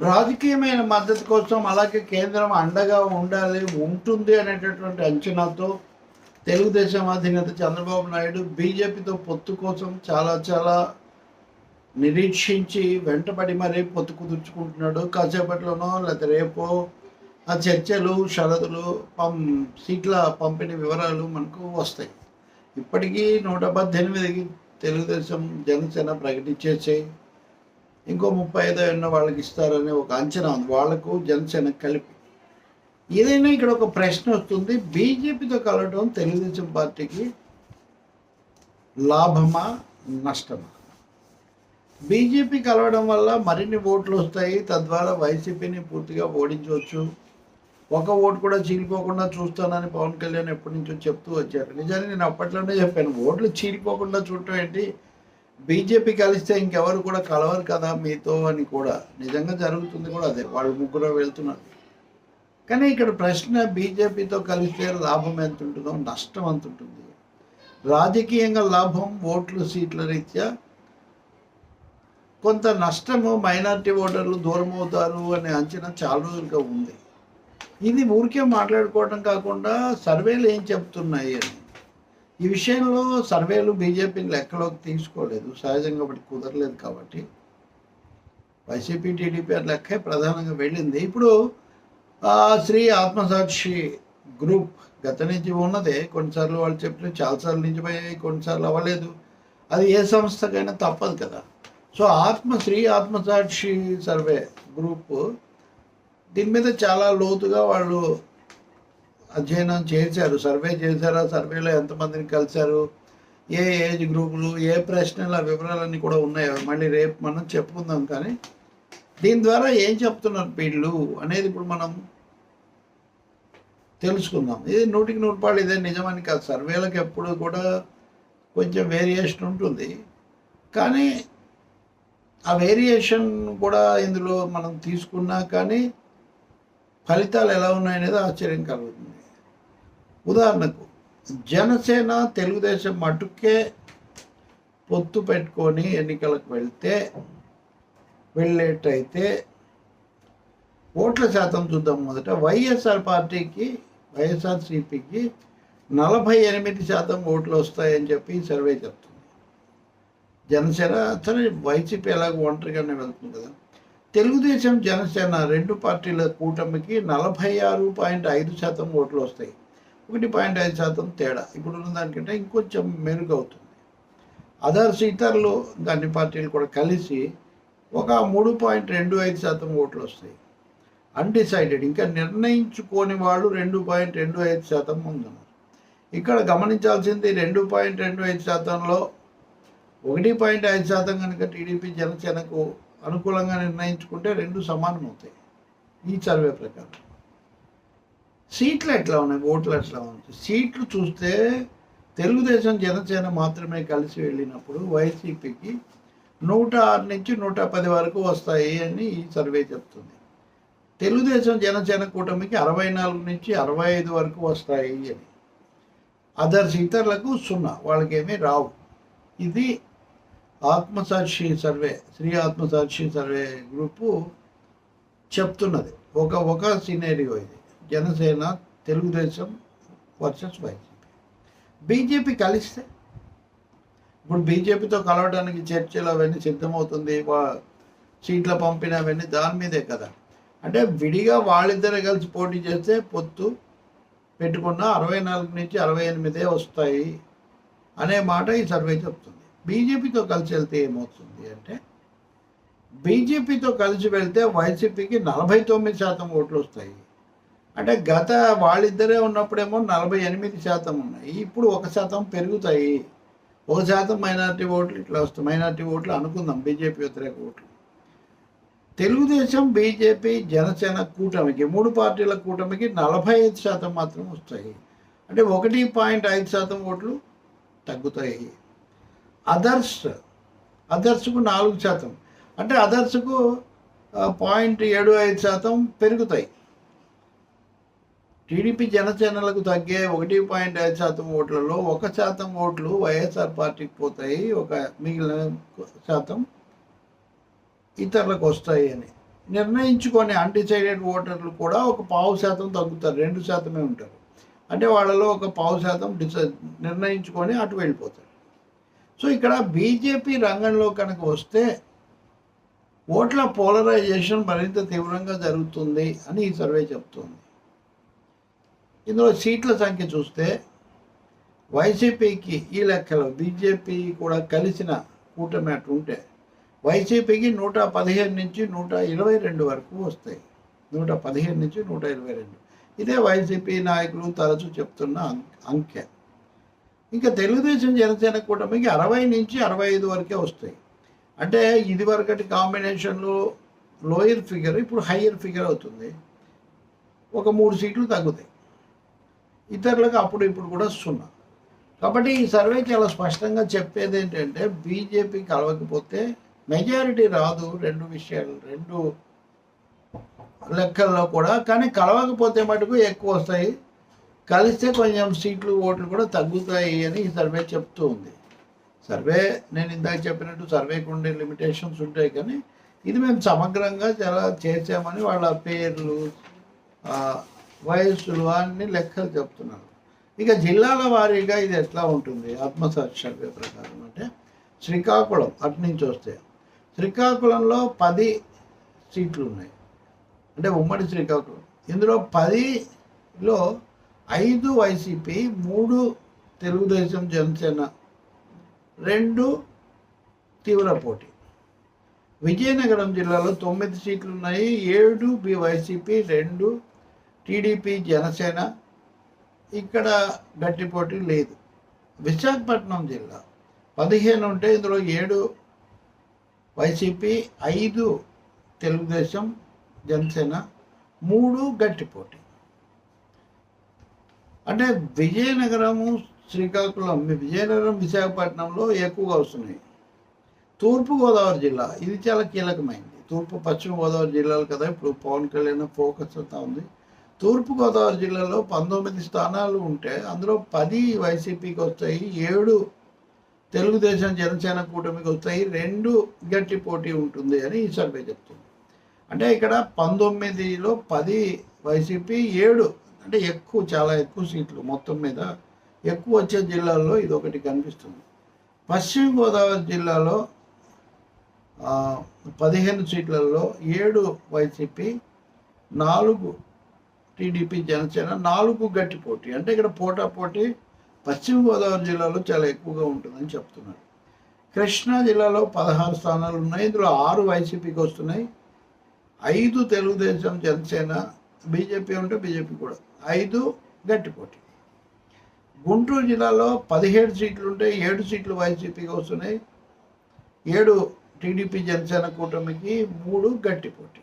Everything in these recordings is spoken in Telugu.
రాజకీయమైన మద్దతు కోసం అలాగే కేంద్రం అండగా ఉండాలి ఉంటుంది అనేటటువంటి అంచనాతో తెలుగుదేశం అధినేత చంద్రబాబు నాయుడు బీజేపీతో పొత్తు కోసం చాలా చాలా నిరీక్షించి వెంటపడి మరీ పొత్తు కుదుర్చుకుంటున్నాడు. కాసేపట్లోనో లేకపోతే రేపో ఆ చర్చలు షరతులు పం సీట్ల పంపిణీ వివరాలు మనకు వస్తాయి. ఇప్పటికీ నూట పద్దెనిమిదికి తెలుగుదేశం జనసేన ప్రకటించేసాయి. ఇంకో ముప్పై ఐదో ఎన్నో వాళ్ళకి ఇస్తారనే ఒక అంచనా ఉంది. వాళ్ళకు జనసేన కలిపి. ఏదైనా ఇక్కడ ఒక ప్రశ్న వస్తుంది. బీజేపీతో కలవడం తెలుగుదేశం పార్టీకి లాభమా నష్టమా? బీజేపీ కలవడం వల్ల మరిన్ని ఓట్లు వస్తాయి. తద్వారా వైసీపీని పూర్తిగా ఓడించవచ్చు. ఒక ఓటు కూడా చీలిపోకుండా చూస్తానని పవన్ కళ్యాణ్ ఎప్పటి నుంచో చెప్తూ వచ్చారు. నిజానికి నేను అప్పట్లోనే చెప్పాను ఓట్లు చీలిపోకుండా చూడటం ఏంటి? బీజేపీ కలిస్తే ఇంకెవరు కూడా కలవరు కదా మీతో అని కూడా. నిజంగా జరుగుతుంది కూడా అదే. వాళ్ళు ముగ్గురు వెళ్తున్నారు. కానీ ఇక్కడ ప్రశ్న బీజేపీతో కలిస్తే లాభం ఎంత ఉంటుందో నష్టం ఎంత ఉంటుంది? రాజకీయంగా లాభం ఓట్లు సీట్ల రీత్యా కొంత నష్టము మైనారిటీ ఓటర్లు దూరం అవుతారు అనే అంచనా చాలా రోజులుగా ఉంది. ఇది ఊరికే మాట్లాడుకోవడం కాకుండా సర్వేలు ఏం చెప్తున్నాయి అని. ఈ విషయంలో సర్వేలు బీజేపీని లెక్కలోకి తీసుకోలేదు. సహజంగా ఒకటి కుదరలేదు కాబట్టి. వైసీపీ టీడీపీ ఆ లెక్కే ప్రధానంగా వెళ్ళింది. ఇప్పుడు శ్రీ ఆత్మసాక్షి గ్రూప్ గత నుంచి ఉన్నదే. కొన్నిసార్లు వాళ్ళు చెప్పిన చాలాసార్లు నిజమయ్యాయి కొన్నిసార్లు అవ్వలేదు. అది ఏ సంస్థకైనా తప్పదు కదా. సో ఆత్మ శ్రీ ఆత్మసాక్షి సర్వే గ్రూప్ దీని మీద చాలా లోతుగా వాళ్ళు అధ్యయనం చేశారు సర్వే చేశారు ఆ సర్వేలో ఎంతమందిని కలిశారు ఏ ఏజ్ గ్రూపులు ఏ ప్రశ్నల వివరాలన్నీ కూడా ఉన్నాయో? మళ్ళీ రేపు మనం చెప్పుకుందాం. కానీ దీని ద్వారా ఏం చెప్తున్నారు వీళ్ళు అనేది ఇప్పుడు మనం తెలుసుకుందాం. ఇది నూటికి నూరు ఇదే నిజమని కాదు. సర్వేలకు ఎప్పుడు కూడా కొంచెం వేరియేషన్ ఉంటుంది. కానీ ఆ వేరియేషన్ కూడా ఇందులో మనం తీసుకున్నా కానీ ఫలితాలు ఎలా ఉన్నాయనేది ఆశ్చర్యం కలుగుతుంది. ఉదాహరణకు జనసేన తెలుగుదేశం మటుకే పొత్తు పెట్టుకొని ఎన్నికలకు వెళ్తే వెళ్ళేటైతే ఓట్ల శాతం చూద్దాం మొదట. వైఎస్ఆర్ పార్టీకి వైఎస్ఆర్సీపీకి నలభై ఎనిమిది శాతం ఓట్లు వస్తాయని చెప్పి సర్వే చెప్తుంది. జనసేన సరే వైసీపీ ఎలాగో ఒంటరిగానే వెళ్తుంది కదా. తెలుగుదేశం జనసేన రెండు పార్టీల కూటమికి నలభై ఆరు పాయింట్ ఐదు శాతం ఓట్లు వస్తాయి. ఒకటి పాయింట్ ఐదు శాతం తేడా. ఇప్పుడున్న దానికంటే ఇంకొంచెం మెరుగవుతుంది అదర్స్ ఇతరులు దాన్ని అన్ని పార్టీలు కూడా కలిసి ఒక మూడు పాయింట్ రెండు ఐదు శాతం ఓట్లు వస్తాయి. అన్డిసైడెడ్ ఇంకా నిర్ణయించుకోని వాళ్ళు రెండు పాయింట్ రెండు ఐదు శాతం ముందున్నారు ఇక్కడ గమనించాల్సింది రెండు పాయింట్ రెండు ఐదు శాతంలో ఒకటి పాయింట్ ఐదు శాతం కనుక టీడీపీ జనసేనకు అనుకూలంగా నిర్ణయించుకుంటే రెండు సమానం అవుతాయి. ఈ సర్వే ప్రకారం. సీట్లు ఎట్లా ఉన్నాయి? ఓట్లు ఎట్లా ఉన్నాయి? సీట్లు చూస్తే తెలుగుదేశం జనసేన మాత్రమే కలిసి వెళ్ళినప్పుడు వైసీపీకి నూట ఆరు నుంచి నూట పది వరకు వస్తాయి అని ఈ సర్వే చెప్తుంది. తెలుగుదేశం జనసేన కూటమికి అరవై నాలుగు నుంచి అరవై ఐదు వరకు వస్తాయి అని. అదర్స్ ఇతరులకు సున్నా వాళ్ళకేమీ రావు. ఇది Aatmasakshi survey Shri Aatmasakshi survey group చెప్తున్నది. ఒక ఒక సినేరియో ఇది. Janasena Telugu Desam versus YCP. BJP కలిస్తే ఇప్పుడు బీజేపీతో కలవడానికి చర్చలు అవన్నీ సిద్ధమవుతుంది వా- సీట్ల పంపిన అవన్నీ దాని మీదే కదా. అంటే విడిగా వాళ్ళిద్దరే కలిసి పోటీ చేస్తే పొత్తు పెట్టుకున్న అరవై నాలుగు నుంచి అరవై ఎనిమిదే వస్తాయి అనే మాట ఈ సర్వే చెప్తుంది. బీజేపీతో కలిసి వెళ్తే ఏమవుతుంది అంటే బీజేపీతో కలిసి వెళ్తే వైసీపీకి నలభై తొమ్మిది శాతం ఓట్లు వస్తాయి. అంటే గత వాళ్ళిద్దరే ఉన్నప్పుడేమో నలభై ఎనిమిది శాతం ఉన్నాయి. ఇప్పుడు ఒక శాతం పెరుగుతాయి. ఒక శాతం మైనార్టీ ఓట్లు ఇట్లా వస్తాయి. మైనార్టీ ఓట్లు అనుకుందాం. బీజేపీ వ్యతిరేక ఓట్లు. తెలుగుదేశం బీజేపీ జనసేన కూటమికి మూడు పార్టీల కూటమికి నలభై ఐదు శాతం మాత్రం వస్తాయి. అంటే ఒకటి పాయింట్ ఐదు శాతం ఓట్లు తగ్గుతాయి. అదర్స్ అదర్స్కు నాలుగు శాతం. అంటే అదర్స్కు పాయింట్ ఏడు ఐదు శాతం పెరుగుతాయి. టీడీపీ జనసేనలకు తగ్గే ఒకటి పాయింట్ ఐదు శాతం ఓట్లలో ఒక శాతం ఓట్లు వైఎస్ఆర్ పార్టీకి పోతాయి ఒక మిగిలిన శాతం ఇతరులకు వస్తాయి అని. నిర్ణయించుకొని అన్డిసైడెడ్ ఓటర్లు కూడా ఒక పావు శాతం తగ్గుతారు రెండు శాతమే ఉంటారు. అంటే వాళ్ళలో ఒక పావు శాతం డిసై నిర్ణయించుకొని అటు వెళ్ళిపోతారు. సో ఇక్కడ బీజేపీ రంగంలో కనుక వస్తే ఓట్ల పోలరైజేషన్ మరింత తీవ్రంగా జరుగుతుంది అని ఈ సర్వే చెప్తుంది. ఇందులో సీట్ల సంఖ్య చూస్తే వైసీపీకి ఈ లెక్కలో బీజేపీ కూడా కలిసిన కూటమి అటు ఉంటే వైసీపీకి నూట పదిహేను నుంచి నూట ఇరవై రెండు వరకు వస్తాయి. నూట పదిహేను నుంచి నూట ఇరవై రెండు. ఇదే వైసీపీ నాయకులు తరచూ చెప్తున్న అం- అంకె. ఇంకా తెలుగుదేశం జనసేన కూటమికి అరవై నుంచి అరవై ఐదు వరకే వస్తాయి. అంటే ఇది వరకటి కాంబినేషన్లో లోయర్ ఫిగర్ ఇప్పుడు హయ్యర్ ఫిగర్ అవుతుంది. ఒక మూడు సీట్లు తగ్గుతాయి. ఇతరులకు అప్పుడు ఇప్పుడు కూడా సున్నా. కాబట్టి ఈ సర్వే చాలా స్పష్టంగా చెప్పేది ఏంటంటే బీజేపీ కలవకపోతే మెజారిటీ రాదు రెండు విషయాలు రెండు లెక్కల్లో కూడా. కానీ కలవకపోతే మటుకు ఎక్కువ వస్తాయి. కలిస్తే కొంచెం సీట్లు ఓట్లు కూడా తగ్గుతాయి అని ఈ సర్వే చెప్తూ ఉంది. సర్వే నేను ఇందాక చెప్పినట్టు సర్వేకి ఉండే లిమిటేషన్స్ ఉంటాయి కానీ ఇది మేము సమగ్రంగా చాలా చేసామని వాళ్ళ పేర్లు వయస్సులు అన్ని లెక్కలు చెప్తున్నారు. ఇక జిల్లాల వారీగా ఇది ఎట్లా ఉంటుంది? ఆత్మసాక్షి ప్రకారం అంటే శ్రీకాకుళం అటు నుంచి వస్తే శ్రీకాకుళంలో పది సీట్లు ఉన్నాయి. అంటే ఉమ్మడి శ్రీకాకుళం. ఇందులో పదిలో ఐదు వైసీపీ మూడు తెలుగుదేశం జనసేన రెండు తీవ్ర పోటీ. విజయనగరం జిల్లాలో తొమ్మిది సీట్లు ఉన్నాయి. ఏడు బి వైసీపీ రెండు టీడీపీ జనసేన ఇక్కడ గట్టి పోటీ లేదు. విశాఖపట్నం జిల్లా పదిహేను ఉంటే ఇందులో ఏడు వైసీపీ ఐదు తెలుగుదేశం జనసేన మూడు గట్టి పోటీ. అంటే విజయనగరము శ్రీకాకుళం విజయనగరం విశాఖపట్నంలో ఎక్కువగా వస్తున్నాయి. తూర్పుగోదావరి జిల్లా ఇది చాలా కీలకమైంది. తూర్పు పశ్చిమ గోదావరి జిల్లాలు కదా ఇప్పుడు పవన్ కళ్యాణ్ ఫోకస్ అంతా ఉంది. తూర్పుగోదావరి జిల్లాలో పంతొమ్మిది స్థానాలు ఉంటే అందులో పది వైసీపీకి వస్తాయి ఏడు తెలుగుదేశం జనసేన కూటమికి వస్తాయి రెండు గట్టి పోటీ ఉంటుంది అని ఈ సర్వే చెప్తుంది. అంటే ఇక్కడ పంతొమ్మిదిలో పది వైసీపీ ఏడు అంటే ఎక్కువ చాలా ఎక్కువ సీట్లు మొత్తం మీద ఎక్కువ వచ్చే జిల్లాల్లో ఇది ఒకటి కనిపిస్తుంది. పశ్చిమ గోదావరి జిల్లాలో పదిహేను సీట్లలో ఏడు వైసీపీ నాలుగు టీడీపీ జనసేన నాలుగు గట్టి పోటీ. అంటే ఇక్కడ పోటా పోటీ పశ్చిమ గోదావరి జిల్లాలో చాలా ఎక్కువగా ఉంటుందని చెప్తున్నారు. కృష్ణా జిల్లాలో పదహారు స్థానాలు ఉన్నాయి. ఇందులో ఆరు వైసీపీకి వస్తున్నాయి. ఐదు తెలుగుదేశం జనసేన బీజేపీ ఉంటే బీజేపీ కూడా. ఐదు గట్టి పోటీ. గుంటూరు జిల్లాలో పదిహేడు సీట్లు ఉంటే ఏడు సీట్లు వైసీపీకి వస్తున్నాయి. ఏడు టీడీపీ జనసేన కూటమికి మూడు గట్టి పోటీ.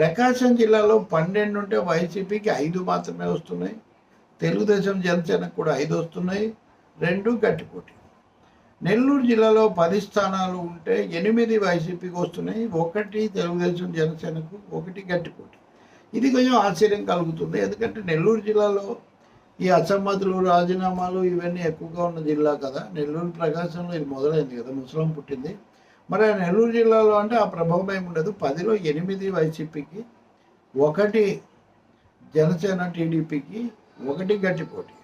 ప్రకాశం జిల్లాలో పన్నెండు ఉంటే వైసీపీకి ఐదు మాత్రమే వస్తున్నాయి. తెలుగుదేశం జనసేనకు కూడా ఐదు వస్తున్నాయి. రెండు గట్టిపోటీ. నెల్లూరు జిల్లాలో పది స్థానాలు ఉంటే ఎనిమిది వైసీపీకి వస్తున్నాయి. ఒకటి తెలుగుదేశం జనసేనకు ఒకటి గట్టిపోటీ. ఇది కొంచెం ఆశ్చర్యం కలుగుతుంది. ఎందుకంటే నెల్లూరు జిల్లాలో ఈ అసమ్మతులు రాజీనామాలు ఇవన్నీ ఎక్కువగా ఉన్న జిల్లా కదా. నెల్లూరు ప్రకాశంలో ఇది మొదలైంది కదా. ముసలం పుట్టింది. మరి ఆ నెల్లూరు జిల్లాలో అంటే ఆ ప్రభావం ఏమి ఉండదు. పదిలో ఎనిమిది వైసీపీకి ఒకటి జనసేన టీడీపీకి ఒకటి గట్టి పోటీ.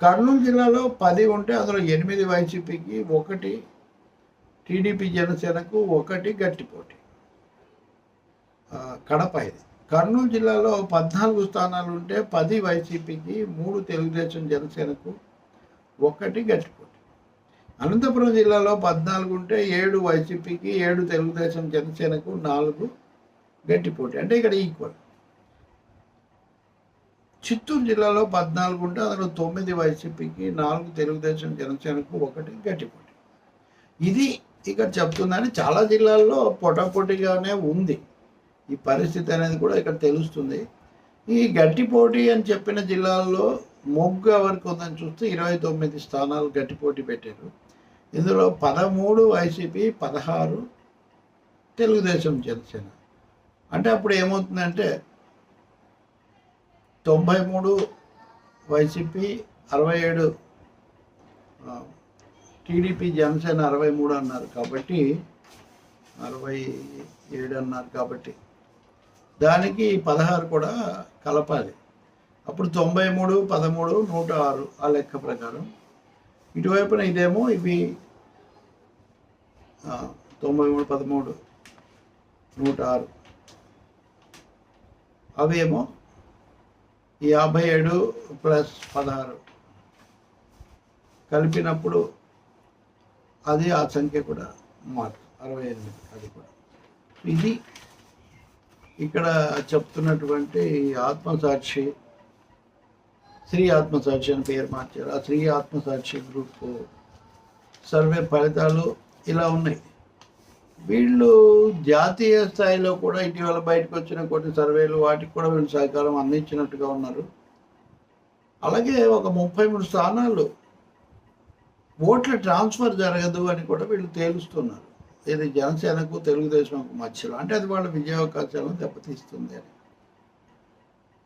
కర్నూలు జిల్లాలో పది ఉంటే అందులో ఎనిమిది వైసీపీకి ఒకటి టీడీపీ జనసేనకు ఒకటి గట్టి పోటీ. కడప ఇది. కర్నూలు జిల్లాలో పద్నాలుగు స్థానాలు ఉంటే పది వైసీపీకి మూడు తెలుగుదేశం జనసేనకు ఒకటి గట్టిపోటీ అనంతపురం జిల్లాలో పద్నాలుగు ఉంటే ఏడు వైసీపీకి ఏడు తెలుగుదేశం జనసేనకు నాలుగు గట్టి పోటీ. అంటే ఇక్కడ ఈక్వల్ చిత్తూరు జిల్లాలో పద్నాలుగు ఉంటే అందులో తొమ్మిది వైసీపీకి నాలుగు తెలుగుదేశం జనసేనకు ఒకటి గట్టి పోటీ. ఇది ఇక్కడ చెప్తుందని చాలా జిల్లాల్లో పొటాపోటీగానే ఉంది. ఈ పరిస్థితి అనేది కూడా ఇక్కడ తెలుస్తుంది. ఈ గట్టి పోటీ అని చెప్పిన జిల్లాల్లో మొగ్గు ఎవరికి ఉందని చూస్తే ఇరవై తొమ్మిది స్థానాలు గట్టి పోటీ పెట్టారు. ఇందులో పదమూడు వైసీపీ పదహారు తెలుగుదేశం జనసేన. అంటే అప్పుడు ఏమవుతుందంటే తొంభై మూడు వైసీపీ అరవై ఏడు టీడీపీ జనసేన అరవై మూడు అన్నారు కాబట్టి అరవై ఏడు అన్నారు కాబట్టి. దానికి పదహారు కూడా కలపాలి. అప్పుడు తొంభై మూడు పదమూడు నూట ఆరు ఆ లెక్క ప్రకారం ఇటువైపున ఇదేమో ఇవి తొంభై మూడు పదమూడు నూట ఆరు అవేమో యాభై ఏడు ప్లస్ పదహారు. కలిపినప్పుడు అది ఆ సంఖ్య కూడా మార్క్ అరవై ఎనిమిది అది కూడా. ఇది ఇక్కడ చెప్తున్నటువంటి ఆత్మసాక్షి స్త్రీ ఆత్మసాక్షి అని పేరు మార్చారు. ఆ స్త్రీ ఆత్మసాక్షి గ్రూప్ సర్వే ఫలితాలు ఇలా ఉన్నాయి. వీళ్ళు జాతీయ స్థాయిలో కూడా ఇటీవల బయటకు వచ్చిన కొన్ని సర్వేలు వాటికి కూడా వీళ్ళు సహకారం అందించినట్టుగా ఉన్నారు. అలాగే ఒక ముప్పై మూడు స్థానాలు ఓట్ల ట్రాన్స్ఫర్ జరగదు అని కూడా వీళ్ళు తేలుస్తున్నారు. ఇది జనసేనకు తెలుగుదేశంకు మధ్యలో. అంటే అది వాళ్ళ విజయావకాశాలను దెబ్బతీస్తుంది అని.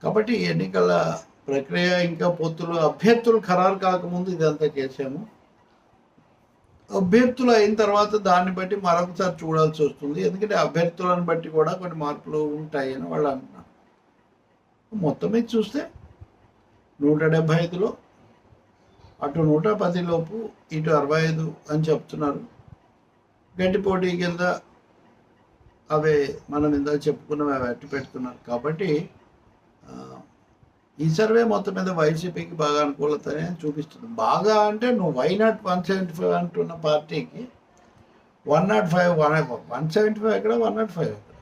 కాబట్టి ఎన్నికల ప్రక్రియ ఇంకా పొత్తులు అభ్యర్థులు ఖరారు కాకముందు ఇదంతా చేశాము. అభ్యర్థులు అయిన తర్వాత దాన్ని బట్టి మరొకసారి చూడాల్సి వస్తుంది. ఎందుకంటే అభ్యర్థులను బట్టి కూడా కొన్ని మార్పులు ఉంటాయి అని వాళ్ళు అంటున్నారు. మొత్తం మీద చూస్తే నూట డెబ్భై ఐదులో అటు నూట పది లోపు ఇటు అరవై ఐదు అని చెప్తున్నారు. గట్టి పోటీ కింద అవే మనం ఇందాక చెప్పుకున్నవి అవి అట్టి పెడుతున్నారు. కాబట్టి ఈ సర్వే మొత్తం మీద వైసీపీకి బాగా అనుకూలతనే చూపిస్తుంది. బాగా అంటే నువ్వు why not one seventy five అంటున్న పార్టీకి one not five one one seventy five ఎక్కడ? వన్ నాట్ ఫైవ్ ఎక్కడ?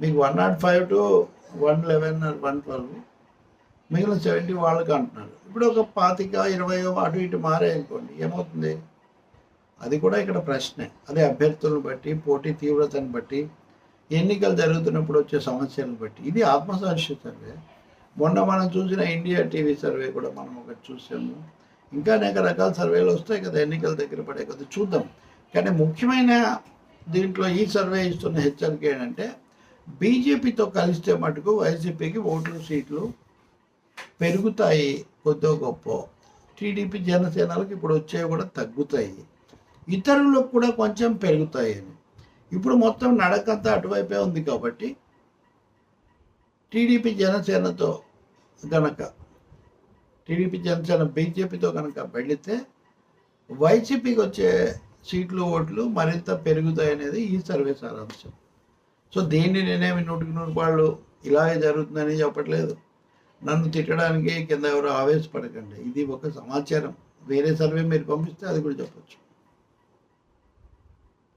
మీకు one not five to one eleven one twelve మిగిలిన సెవెంటీ వాళ్ళకి అంటున్నారు. ఇప్పుడు ఒక పాతిక ఇరవై అటు ఇటు మారాయనుకోండి ఏమవుతుంది? అది కూడా ఇక్కడ ప్రశ్నే. అదే అభ్యర్థులను బట్టి పోటీ తీవ్రతను బట్టి ఎన్నికలు జరుగుతున్నప్పుడు వచ్చే సమస్యలను బట్టి. ఇది ఆత్మసాక్షి సర్వే. మొన్న మనం చూసిన ఇండియా టీవీ సర్వే కూడా మనం ఒకటి చూసాము. ఇంకా అనేక రకాల సర్వేలు వస్తాయి కదా ఎన్నికల దగ్గర పడే కదా చూద్దాం. కానీ ముఖ్యమైన దీంట్లో ఈ సర్వే ఇస్తున్న హెచ్చరిక ఏంటంటే బీజేపీతో కలిస్తే మటుకు వైసీపీకి ఓట్లు సీట్లు పెరుగుతాయి కొద్దో గొప్ప. టీడీపీ జనసేనలకు ఇప్పుడు వచ్చేవి కూడా తగ్గుతాయి. ఇతరులకు కూడా కొంచెం పెరుగుతాయి అని. ఇప్పుడు మొత్తం నడకంతా అటువైపే ఉంది కాబట్టి టీడీపీ జనసేనతో గనక టీడీపీ జనసేన బీజేపీతో కనుక వెళితే వైసీపీకి వచ్చే సీట్లు ఓట్లు మరింత పెరుగుతాయి అనేది ఈ సర్వే సారాంశం. సో దీన్ని నేనేమి నూటికి నూరు వాళ్ళు ఇలాగే జరుగుతుందని చెప్పట్లేదు. నన్ను తిట్టడానికి కింద ఎవరు ఆవేశపడకండి. ఇది ఒక సమాచారం. వేరే సర్వే మీరు పంపిస్తే అది కూడా చెప్పొచ్చు.